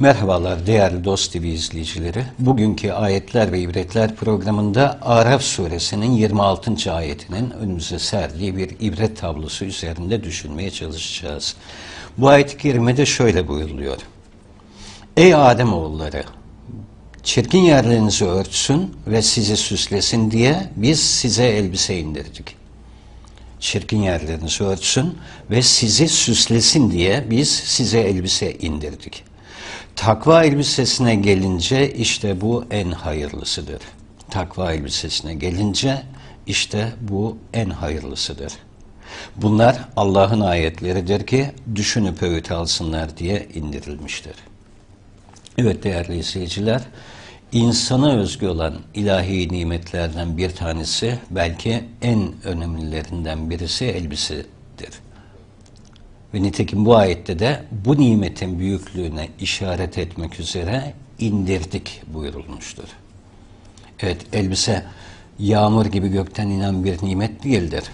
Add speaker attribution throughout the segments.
Speaker 1: Merhabalar değerli Dost TV izleyicileri. Bugünkü Ayetler ve İbretler programında Araf suresinin 26. ayetinin önümüze serdiği bir ibret tablosu üzerinde düşünmeye çalışacağız. Bu ayet-i kerimede şöyle buyuruluyor. Ey Adem oğulları, çirkin yerlerinizi örtsün ve sizi süslesin diye biz size elbise indirdik. Çirkin yerlerinizi örtsün ve sizi süslesin diye biz size elbise indirdik. Takva elbisesine gelince işte bu en hayırlısıdır. Takva elbisesine gelince işte bu en hayırlısıdır. Bunlar Allah'ın ayetleridir ki düşünüp öğüt alsınlar diye indirilmiştir. Evet değerli izleyiciler, insana özgü olan ilahi nimetlerden bir tanesi belki en önemlilerinden birisi elbisedir. Ve nitekim bu ayette de bu nimetin büyüklüğüne işaret etmek üzere indirdik buyurulmuştur. Evet elbise yağmur gibi gökten inen bir nimet değildir.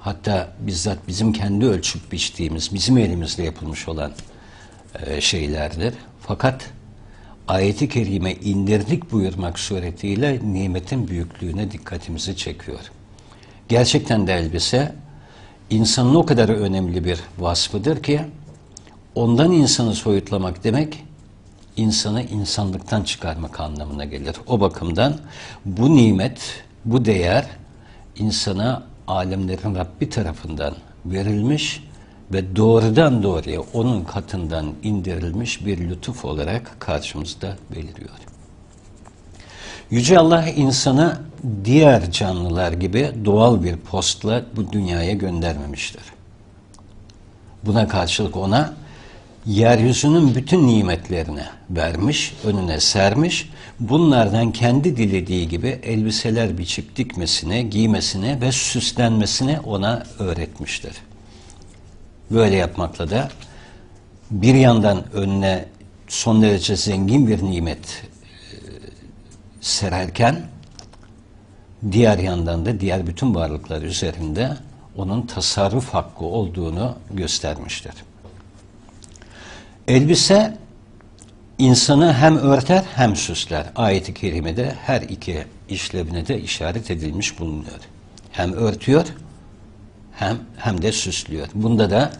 Speaker 1: Hatta bizzat bizim kendi ölçüp biçtiğimiz, bizim elimizle yapılmış olan e, şeylerdir. Fakat ayeti kerime indirdik buyurmak suretiyle nimetin büyüklüğüne dikkatimizi çekiyor. Gerçekten de elbise insanın o kadar önemli bir vasfıdır ki ondan insanı soyutlamak demek insanı insanlıktan çıkarmak anlamına gelir. O bakımdan bu nimet, bu değer insana alemlerin Rabbi tarafından verilmiş ve doğrudan doğruya onun katından indirilmiş bir lütuf olarak karşımızda beliriyor. Yüce Allah insanı diğer canlılar gibi doğal bir postla bu dünyaya göndermemiştir. Buna karşılık ona yeryüzünün bütün nimetlerini vermiş, önüne sermiş, bunlardan kendi dilediği gibi elbiseler biçip dikmesine, giymesine ve süslenmesine ona öğretmiştir. Böyle yapmakla da bir yandan önüne son derece zengin bir nimet sererken diğer yandan da diğer bütün varlıklar üzerinde onun tasarruf hakkı olduğunu göstermiştir. Elbise insanı hem örter hem süsler. Ayet-i kerimede her iki işlevine de işaret edilmiş bulunuyor. Hem örtüyor hem hem de süslüyor. Bunda da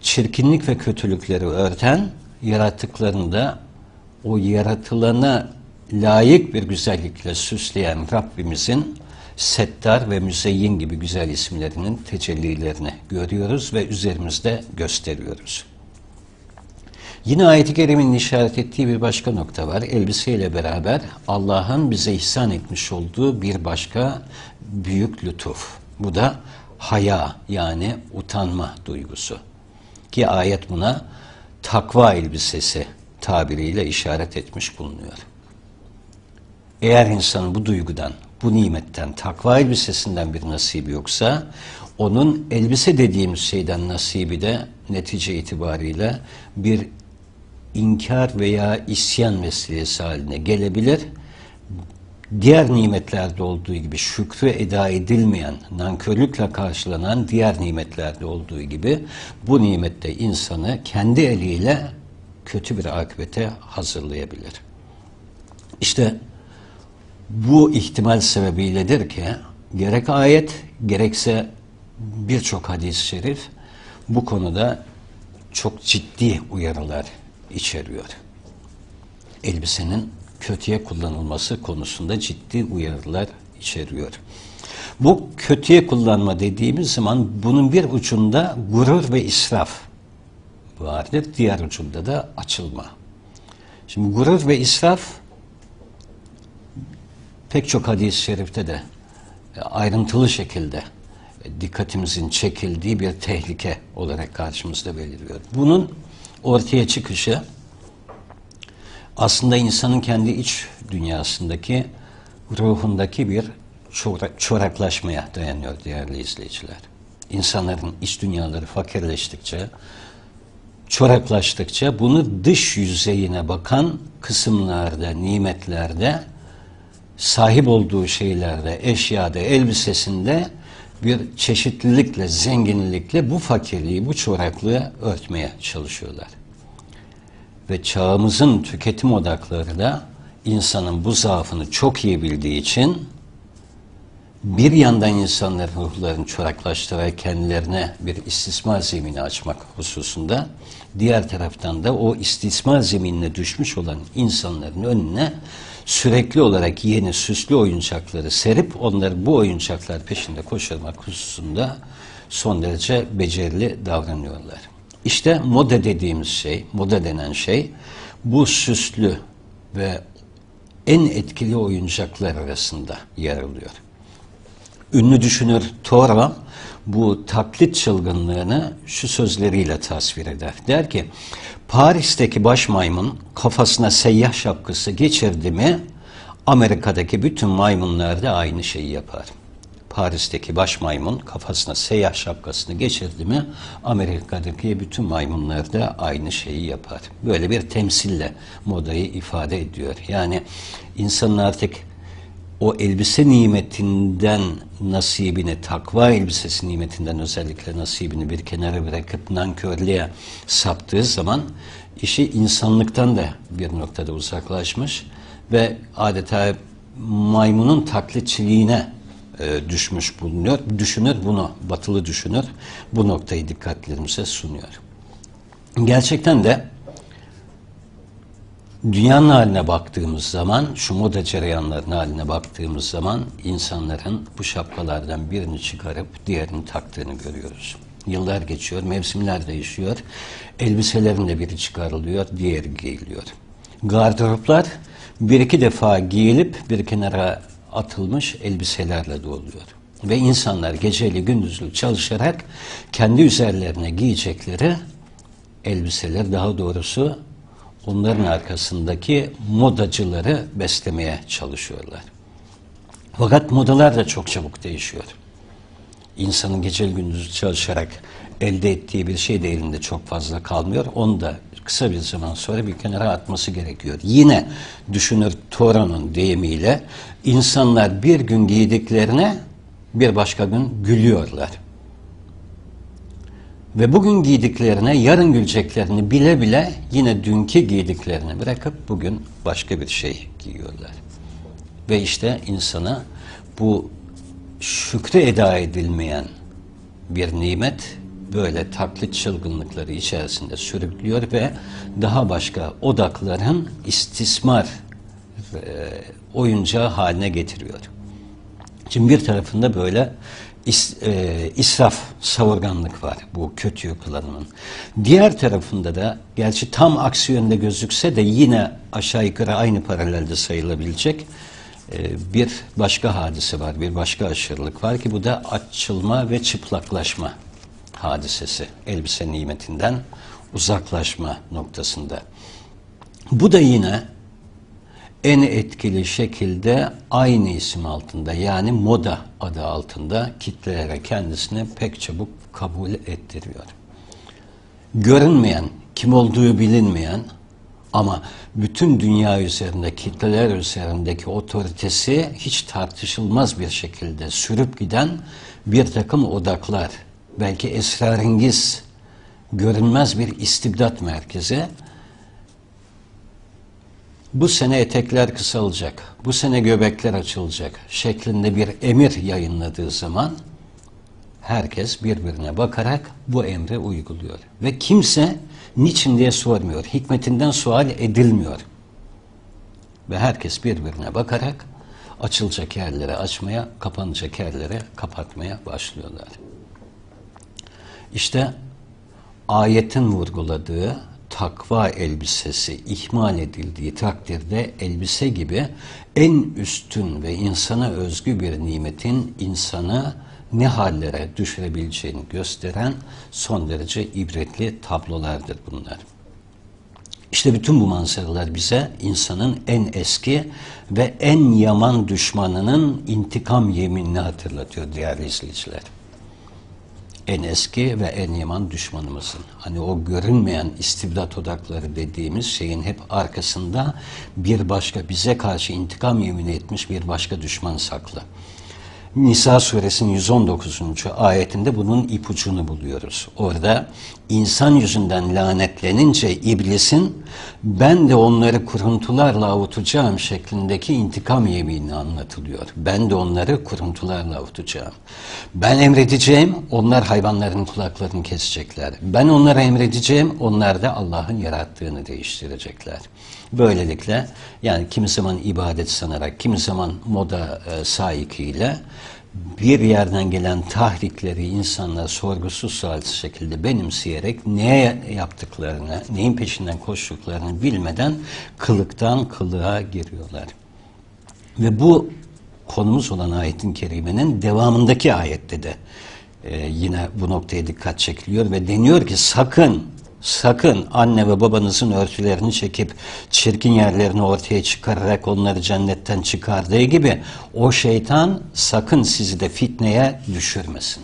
Speaker 1: çirkinlik ve kötülükleri örten yarattıklarını da o yaratılana layık bir güzellikle süsleyen Rabbimizin Settar ve Müzeyyin gibi güzel isimlerinin tecellilerini görüyoruz ve üzerimizde gösteriyoruz. Yine ayet-i kerimin işaret ettiği bir başka nokta var. Elbiseyle beraber Allah'ın bize ihsan etmiş olduğu bir başka büyük lütuf. Bu da haya yani utanma duygusu. Ki ayet buna takva elbisesi tabiriyle işaret etmiş bulunuyor. Eğer insanın bu duygudan, bu nimetten, takva elbisesinden bir nasibi yoksa, onun elbise dediğimiz şeyden nasibi de netice itibariyle bir inkar veya isyan vesilesi haline gelebilir. Diğer nimetlerde olduğu gibi şükrü eda edilmeyen, nankörlükle karşılanan diğer nimetlerde olduğu gibi bu nimette insanı kendi eliyle kötü bir akıbete hazırlayabilir. İşte bu ihtimal sebebiyledir ki gerek ayet gerekse birçok hadis-i şerif bu konuda çok ciddi uyarılar içeriyor. Elbisenin kötüye kullanılması konusunda ciddi uyarılar içeriyor. Bu kötüye kullanma dediğimiz zaman bunun bir ucunda gurur ve israf vardır. Diğer ucunda da açılma. Şimdi gurur ve israf pek çok hadis-i şerifte de e, ayrıntılı şekilde e, dikkatimizin çekildiği bir tehlike olarak karşımızda beliriyor. Bunun ortaya çıkışı aslında insanın kendi iç dünyasındaki ruhundaki bir çoraklaşmaya dayanıyor değerli izleyiciler. İnsanların iç dünyaları fakirleştikçe, çoraklaştıkça bunu dış yüzeyine bakan kısımlarda, nimetlerde sahip olduğu şeylerde, eşyada, elbisesinde bir ve çağımızın tüketim odakları da insanın bu zaafını çok iyi bildiği için bir yandan insanların ruhlarını çoraklaştırarak kendilerine bir istismar zemini açmak hususunda diğer taraftan da o istismar zeminine düşmüş olan insanların önüne sürekli olarak yeni süslü oyuncakları serip onları bu oyuncaklar peşinde koşturmak hususunda son derece becerili davranıyorlar. İşte moda dediğimiz şey, moda denen şey bu süslü ve en etkili oyuncaklar arasında yer alıyor. Ünlü düşünür Tora bu taklit çılgınlığını şu sözleriyle tasvir eder. Der ki, Paris'teki baş maymun kafasına seyyah şapkası geçirdi mi, Amerika'daki bütün maymunlar da aynı şeyi yapar. Paris'teki baş maymun kafasına seyyah şapkasını geçirdi mi, Amerika'daki bütün maymunlar da aynı şeyi yapar. Böyle bir temsille modayı ifade ediyor. Yani insanın artık o elbise nimetinden nasibini, takva elbisesi nimetinden özellikle nasibini bir kenara bırakıp nankörlüğe saptığı zaman işi insanlıktan da bir noktada uzaklaşmış ve adeta maymunun taklitçiliğine e, düşmüş bulunuyor. Düşünür bunu, batılı düşünür. Bu noktayı dikkatlerimize sunuyor. Gerçekten de dünyanın haline baktığımız zaman, şu moda cereyanların haline baktığımız zaman insanların bu şapkalardan birini çıkarıp diğerini taktığını görüyoruz. Yıllar geçiyor, mevsimler değişiyor. Elbiselerin de biri çıkarılıyor, diğeri giyiliyor. Gardıroplar bir iki defa giyilip bir kenara atılmış elbiselerle doluyor. Ve insanlar geceli gündüzlü çalışarak kendi üzerlerine giyecekleri elbiseler daha doğrusu onların arkasındaki modacıları beslemeye çalışıyorlar. Fakat modalar da çok çabuk değişiyor. İnsanın gece gündüz çalışarak elde ettiği bir şey de elinde çok fazla kalmıyor. Onu da kısa bir zaman sonra bir kenara atması gerekiyor. Yine düşünür Tora'nın deyimiyle insanlar bir gün giydiklerine bir başka gün gülüyorlar. Ve bugün giydiklerine yarın güleceklerini bile bile yine dünkü giydiklerini bırakıp bugün başka bir şey giyiyorlar. Ve işte insana bu şükrü eda edilmeyen bir nimet böyle taklit çılgınlıkları içerisinde sürüklüyor ve daha başka odakların istismar e, oyuncağı haline getiriyor. Şimdi bir tarafında böyle is, e, israf, savurganlık var bu kötü yapılarının. Diğer tarafında da gerçi tam aksi yönde gözükse de yine aşağı yukarı aynı paralelde sayılabilecek e, bir başka hadise var, bir başka aşırılık var ki bu da açılma ve çıplaklaşma hadisesi. Elbise nimetinden uzaklaşma noktasında. Bu da yine en etkili şekilde aynı isim altında yani moda adı altında kitlelere kendisini pek çabuk kabul ettiriyor. Görünmeyen, kim olduğu bilinmeyen ama bütün dünya üzerinde, kitleler üzerindeki otoritesi hiç tartışılmaz bir şekilde sürüp giden bir takım odaklar, belki esrarengiz, görünmez bir istibdat merkezi bu sene etekler kısalacak, bu sene göbekler açılacak şeklinde bir emir yayınladığı zaman herkes birbirine bakarak bu emri uyguluyor. Ve kimse niçin diye sormuyor, hikmetinden sual edilmiyor. Ve herkes birbirine bakarak açılacak yerlere açmaya, kapanacak yerlere kapatmaya başlıyorlar. İşte ayetin vurguladığı takva elbisesi ihmal edildiği takdirde elbise gibi en üstün ve insana özgü bir nimetin insanı ne hallere düşürebileceğini gösteren son derece ibretli tablolardır bunlar. İşte bütün bu manzaralar bize insanın en eski ve en yaman düşmanının intikam yeminini hatırlatıyor değerli izleyiciler en eski ve en yaman düşmanımızın. Hani o görünmeyen istibdat odakları dediğimiz şeyin hep arkasında bir başka bize karşı intikam yemin etmiş bir başka düşman saklı. Nisa suresinin 119. ayetinde bunun ipucunu buluyoruz. Orada insan yüzünden lanetlenince iblisin ben de onları kuruntularla avutacağım şeklindeki intikam yemini anlatılıyor. Ben de onları kuruntularla avutacağım. Ben emredeceğim, onlar hayvanların kulaklarını kesecekler. Ben onlara emredeceğim, onlar da Allah'ın yarattığını değiştirecekler. Böylelikle yani kimi zaman ibadet sanarak, kimi zaman moda e, sahikiyle bir yerden gelen tahrikleri insanlar sorgusuz sualsiz şekilde benimseyerek neye yaptıklarını, neyin peşinden koştuklarını bilmeden kılıktan kılığa giriyorlar. Ve bu konumuz olan ayetin kerimenin devamındaki ayette de e, yine bu noktaya dikkat çekiliyor ve deniyor ki sakın sakın anne ve babanızın örtülerini çekip çirkin yerlerini ortaya çıkararak onları cennetten çıkardığı gibi o şeytan sakın sizi de fitneye düşürmesin.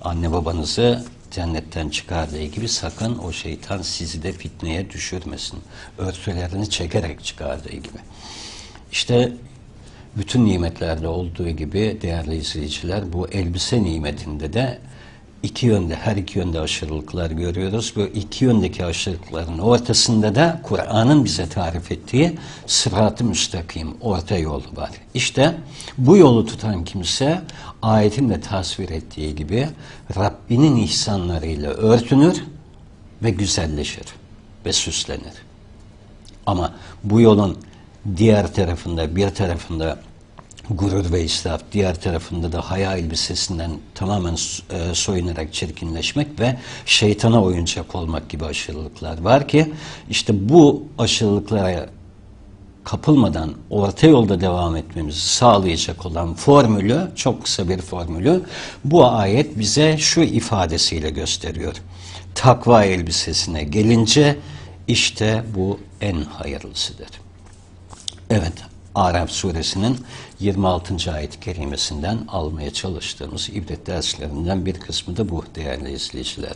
Speaker 1: Anne babanızı cennetten çıkardığı gibi sakın o şeytan sizi de fitneye düşürmesin. Örtülerini çekerek çıkardığı gibi. İşte bütün nimetlerde olduğu gibi değerli izleyiciler bu elbise nimetinde de iki yönde, her iki yönde aşırılıklar görüyoruz. Bu iki yöndeki aşırılıkların ortasında da Kur'an'ın bize tarif ettiği sırat-ı müstakim, orta yol var. İşte bu yolu tutan kimse ayetin de tasvir ettiği gibi Rabbinin ihsanlarıyla örtünür ve güzelleşir ve süslenir. Ama bu yolun diğer tarafında, bir tarafında gurur ve israf, diğer tarafında da haya elbisesinden tamamen e, soyunarak çirkinleşmek ve şeytana oyuncak olmak gibi aşırılıklar var ki işte bu aşırılıklara kapılmadan orta yolda devam etmemizi sağlayacak olan formülü, çok kısa bir formülü bu ayet bize şu ifadesiyle gösteriyor. Takva elbisesine gelince işte bu en hayırlısıdır. Evet, Araf suresinin 26. ayet-i kerimesinden almaya çalıştığımız ibret derslerinden bir kısmı da bu değerli izleyiciler.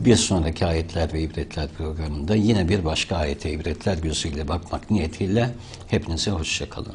Speaker 1: Bir sonraki ayetler ve ibretler programında yine bir başka ayete ibretler gözüyle bakmak niyetiyle hepinize hoşçakalın.